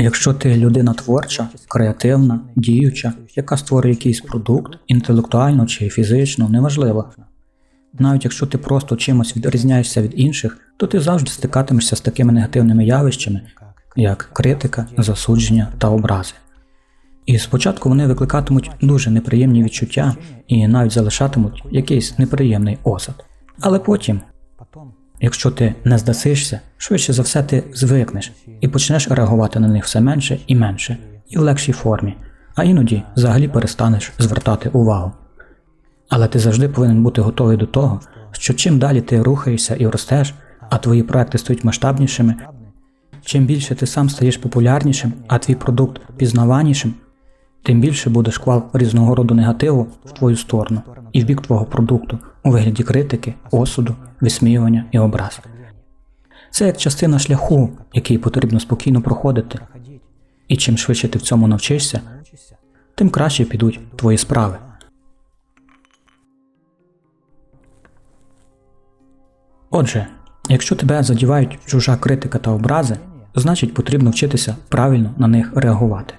Якщо ти людина творча, креативна, діюча, яка створює якийсь продукт, інтелектуально чи фізично, неважливо. Навіть якщо ти просто чимось відрізняєшся від інших, то ти завжди стикатимешся з такими негативними явищами, як критика, засудження та образи. І спочатку вони викликатимуть дуже неприємні відчуття і навіть залишатимуть якийсь неприємний осад. Але потім, якщо ти не здасишся, швидше за все ти звикнеш і почнеш реагувати на них все менше і менше, і в легшій формі, а іноді взагалі перестанеш звертати увагу. Але ти завжди повинен бути готовий до того, що чим далі ти рухаєшся і ростеш, а твої проекти стають масштабнішими, чим більше ти сам стаєш популярнішим, а твій продукт пізнаванішим, тим більше буде шквал різного роду негативу в твою сторону і в бік твого продукту у вигляді критики, осуду, висміювання і образ. Це як частина шляху, який потрібно спокійно проходити. І чим швидше ти в цьому навчишся, тим краще підуть твої справи. Отже, якщо тебе задівають чужа критика та образи, значить потрібно вчитися правильно на них реагувати.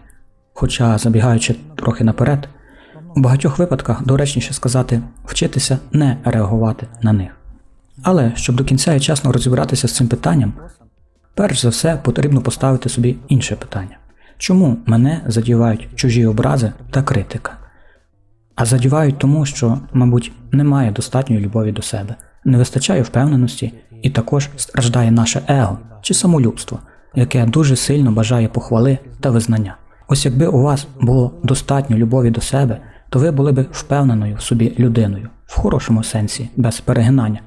Хоча, забігаючи трохи наперед, у багатьох випадках доречніше сказати вчитися не реагувати на них. Але щоб до кінця і чесно розібратися з цим питанням, перш за все потрібно поставити собі інше питання: чому мене задівають чужі образи та критика? А задівають тому, що, мабуть, немає достатньої любові до себе, не вистачає впевненості і також страждає наше его чи самолюбство, яке дуже сильно бажає похвали та визнання. Ось якби у вас було достатньо любові до себе, то ви були б впевненою в собі людиною, в хорошому сенсі, без перегинання,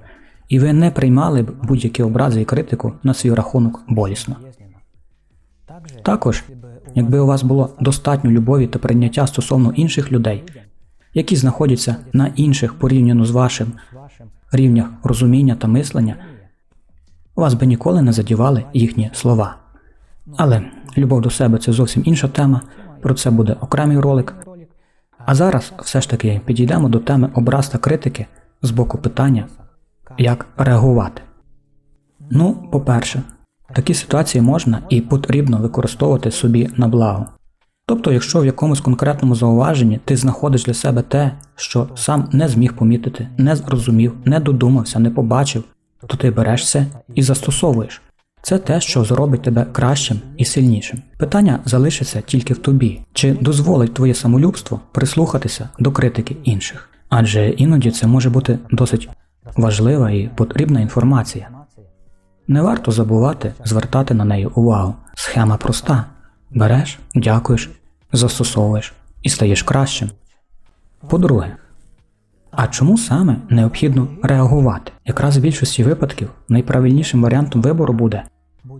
і ви не приймали б будь-які образи і критику на свій рахунок болісно. Також, якби у вас було достатньо любові та прийняття стосовно інших людей, які знаходяться на інших порівняно з вашим рівнях розуміння та мислення, вас би ніколи не задівали їхні слова. Але любов до себе це зовсім інша тема, про це буде окремий ролик. А зараз все ж таки підійдемо до теми образ та критики з боку питання, як реагувати. Ну, по-перше, такі ситуації можна і потрібно використовувати собі на благо. Тобто, якщо в якомусь конкретному зауваженні ти знаходиш для себе те, що сам не зміг помітити, не зрозумів, не додумався, не побачив, то ти береш це і застосовуєш. Це те, що зробить тебе кращим і сильнішим. Питання залишиться тільки в тобі, чи дозволить твоє самолюбство прислухатися до критики інших. Адже іноді це може бути досить важлива і потрібна інформація. Не варто забувати звертати на неї увагу. Схема проста: береш, дякуєш, застосовуєш і стаєш кращим. По-друге, а чому саме необхідно реагувати? Якраз в більшості випадків найправильнішим варіантом вибору буде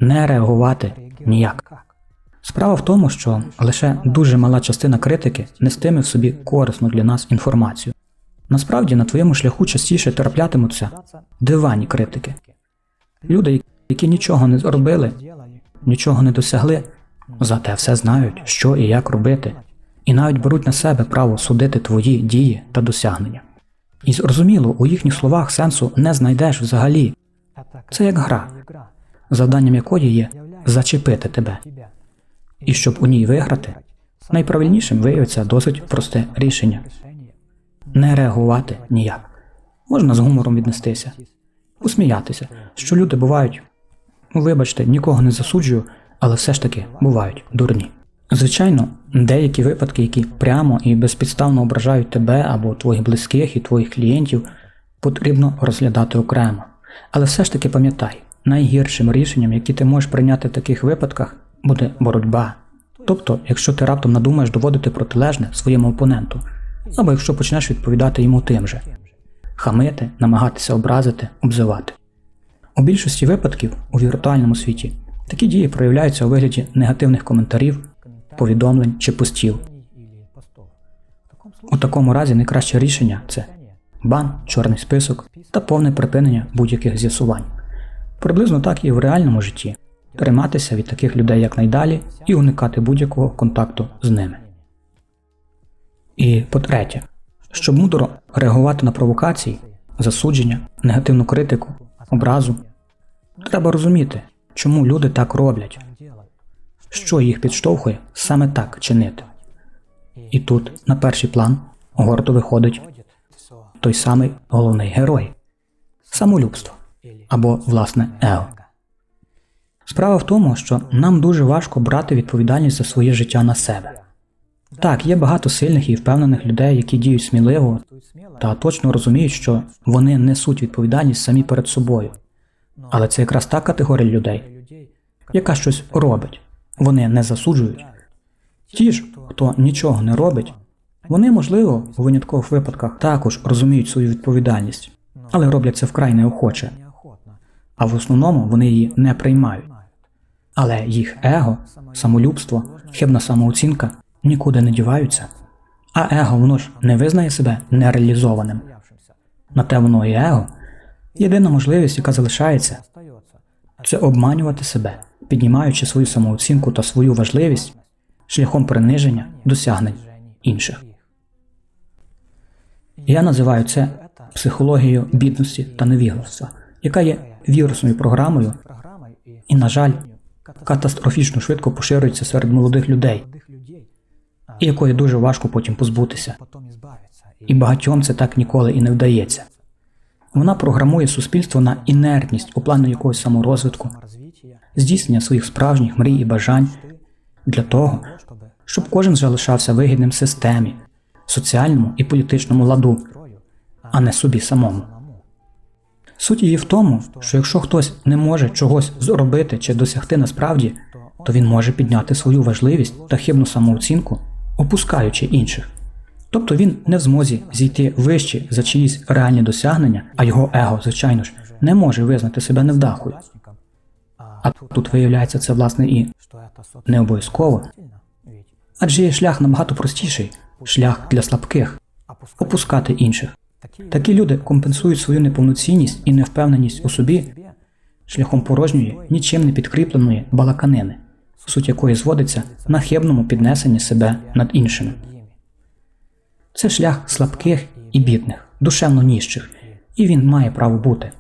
не реагувати ніяк. Справа в тому, що лише дуже мала частина критики нестиме в собі корисну для нас інформацію. Насправді на твоєму шляху частіше траплятимуться дивані критики. Люди, які нічого не зробили, нічого не досягли, зате все знають, що і як робити, і навіть беруть на себе право судити твої дії та досягнення. І зрозуміло, у їхніх словах сенсу не знайдеш взагалі. Це як гра, завданням якої є зачепити тебе. І щоб у ній виграти, найправильнішим виявиться досить просте рішення не реагувати ніяк. Можна з гумором віднестися, усміятися, що люди бувають, ну, вибачте, нікого не засуджую, але все ж таки бувають дурні. Звичайно, деякі випадки, які прямо і безпідставно ображають тебе або твоїх близьких і твоїх клієнтів, потрібно розглядати окремо. Але все ж таки пам'ятай, найгіршим рішенням, яке ти можеш прийняти в таких випадках, буде боротьба. Тобто, якщо ти раптом надумаєш доводити протилежне своєму опоненту, або якщо почнеш відповідати йому тим же хамити, намагатися образити, обзивати. У більшості випадків у віртуальному світі такі дії проявляються у вигляді негативних коментарів, повідомлень чи постів. У такому разі найкраще рішення це бан, чорний список та повне припинення будь-яких з'ясувань. Приблизно так і в реальному житті триматися від таких людей якнайдалі і уникати будь-якого контакту з ними. І по-третє, щоб мудро реагувати на провокації, засудження, негативну критику, образу, треба розуміти, чому люди так роблять. що їх підштовхує саме так чинити. І тут, на перший план, гордо виходить той самий головний герой самолюбство або власне его. Справа в тому, що нам дуже важко брати відповідальність за своє життя на себе. Так, є багато сильних і впевнених людей, які діють сміливо та точно розуміють, що вони несуть відповідальність самі перед собою. Але це якраз та категорія людей, яка щось робить. Вони не засуджують. Ті ж, хто нічого не робить, вони, можливо, у виняткових випадках також розуміють свою відповідальність, але роблять це вкрай неохоче, а в основному вони її не приймають. Але їх его, самолюбство, хибна самооцінка нікуди не діваються. А его воно ж не визнає себе нереалізованим. На те воно і его. Єдина можливість, яка залишається, це обманювати себе, піднімаючи свою самооцінку та свою важливість шляхом приниження досягнень інших. Я називаю це психологією бідності та невігластва, яка є вірусною програмою і, на жаль, катастрофічно швидко поширюється серед молодих людей, і якої дуже важко потім позбутися. І багатьом це так ніколи і не вдається. Вона програмує суспільство на інертність у плані якогось саморозвитку, здійснення своїх справжніх мрій і бажань для того, щоб кожен залишався вигідним системі, соціальному і політичному ладу, а не собі самому. Суть її в тому, що якщо хтось не може чогось зробити чи досягти насправді, то він може підняти свою важливість та хибну самооцінку, опускаючи інших. Тобто він не в змозі зійти вище за чиїсь реальні досягнення, а його его, звичайно ж, не може визнати себе невдахою. А тут виявляється це власне і не обов'язково, адже є шлях набагато простіший шлях для слабких опускати інших. Такі люди компенсують свою неповноцінність і невпевненість у собі шляхом порожньої, нічим не підкріпленої балаканини, суть якої зводиться на хибному піднесенні себе над іншими. Це шлях слабких і бідних, душевно ніжчих, і він має право бути.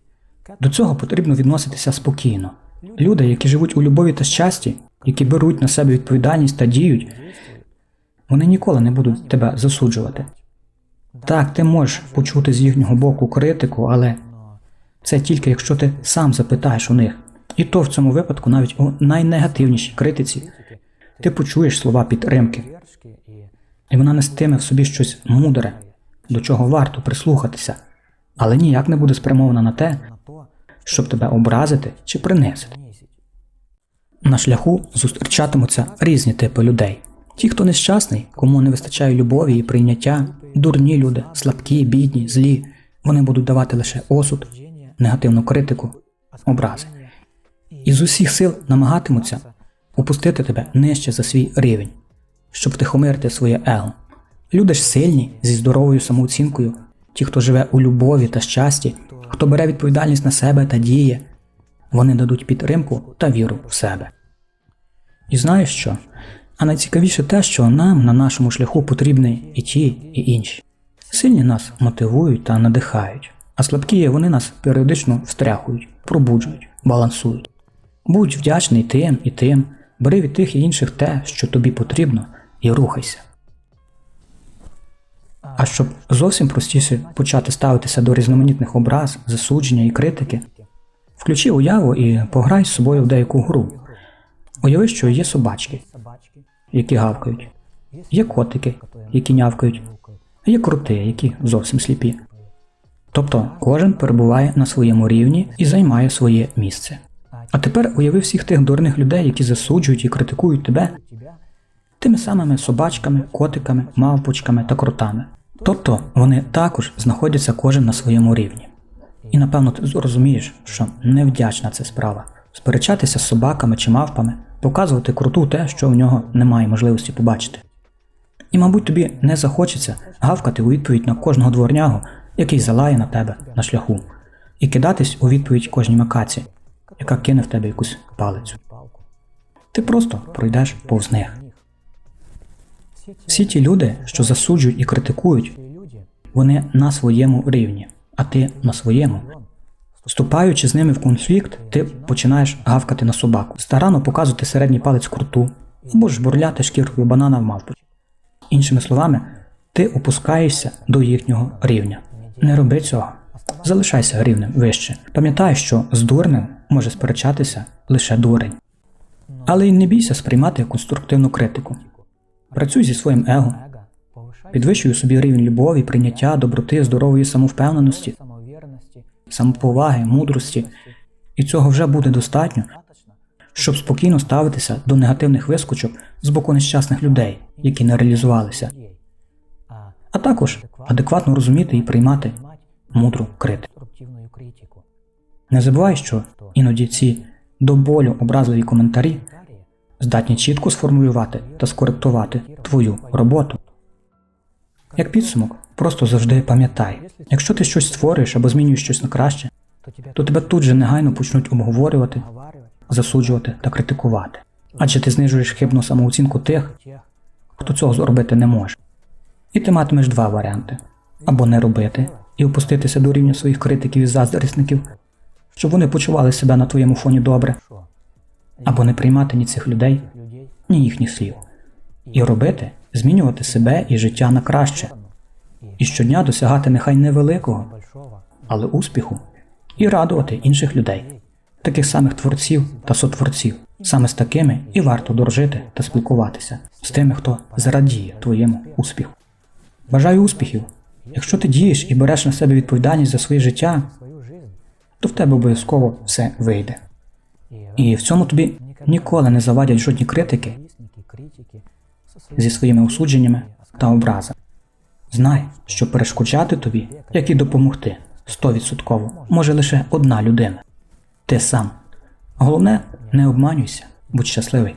До цього потрібно відноситися спокійно. Люди, які живуть у любові та щасті, які беруть на себе відповідальність та діють, вони ніколи не будуть тебе засуджувати. Так, ти можеш почути з їхнього боку критику, але це тільки якщо ти сам запитаєш у них. І то в цьому випадку, навіть у найнегативнішій критиці, ти почуєш слова підтримки, і вона нестиме в собі щось мудре, до чого варто прислухатися, але ніяк не буде спрямована на те, щоб тебе образити чи принизити. На шляху зустрічатимуться різні типи людей. Ті, хто нещасний, кому не вистачає любові і прийняття, дурні люди, слабкі, бідні, злі, вони будуть давати лише осуд, негативну критику, образи. І з усіх сил намагатимуться опустити тебе нижче за свій рівень, щоб втихомирити своє его. Люди ж сильні, зі здоровою самооцінкою, ті, хто живе у любові та щасті, хто бере відповідальність на себе та діє, вони дадуть підтримку та віру в себе. І знаєш що? А найцікавіше те, що нам на нашому шляху потрібні і ті, і інші. Сильні нас мотивують та надихають, а слабкі вони нас періодично встряхують, пробуджують, балансують. Будь вдячний тим і тим, бери від тих і інших те, що тобі потрібно, і рухайся. А щоб зовсім простіше почати ставитися до різноманітних образ, засудження і критики, включи уяву і пограй з собою в деяку гру. Уяви, що є собачки, які гавкають, є котики, які нявкають, є крути, які зовсім сліпі. Тобто кожен перебуває на своєму рівні і займає своє місце. А тепер уяви всіх тих дурних людей, які засуджують і критикують тебе тими самими собачками, котиками, мавпочками та кротами. Тобто вони також знаходяться кожен на своєму рівні. І напевно ти зрозумієш, що невдячна це справа сперечатися з собаками чи мавпами, показувати круту те, що в нього немає можливості побачити. І, мабуть, тобі не захочеться гавкати у відповідь на кожного дворнягу, який залає на тебе на шляху, і кидатись у відповідь кожній макаці, яка кине в тебе якусь палицю. Ти просто пройдеш повз них. Всі ті люди, що засуджують і критикують, вони на своєму рівні, а ти на своєму. Вступаючи з ними в конфлікт, ти починаєш гавкати на собаку, старанно показувати середній палець круту, або ж бурляти шкіркою банана в мавпи. Іншими словами, ти опускаєшся до їхнього рівня. Не роби цього. Залишайся рівнем вище. Пам'ятай, що з дурним може сперечатися лише дурень. Але й не бійся сприймати конструктивну критику. Працюй зі своїм его, підвищуй собі рівень любові, прийняття, доброти, здорової самовпевненості, самоповаги, мудрості, і цього вже буде достатньо, щоб спокійно ставитися до негативних вискочок з боку нещасних людей, які не реалізувалися, а також адекватно розуміти і приймати мудру критику. Не забувай, що іноді ці до болю образливі коментарі здатні чітко сформулювати та скоректувати твою роботу. Як підсумок, просто завжди пам'ятай, якщо ти щось створюєш або змінюєш щось на краще, то тебе тут же негайно почнуть обговорювати, засуджувати та критикувати. Адже ти знижуєш хибну самооцінку тих, хто цього зробити не може. І ти матимеш два варіанти: або не робити і опуститися до рівня своїх критиків і заздрісників, щоб вони почували себе на твоєму фоні добре, або не приймати ні цих людей, ні їхніх слів, і робити, змінювати себе і життя на краще, і щодня досягати нехай невеликого, але успіху, і радувати інших людей, таких самих творців та сотворців. Саме з такими і варто дорожити та спілкуватися з тими, хто зрадіє твоєму успіху. Бажаю успіхів! Якщо ти дієш і береш на себе відповідальність за своє життя, то в тебе обов'язково все вийде. І в цьому тобі ніколи не завадять жодні критики зі своїми осудженнями та образами. Знай, що перешкоджати тобі, як і допомогти, стовідсотково може лише одна людина ти сам. Головне, не обманюйся, будь щасливий.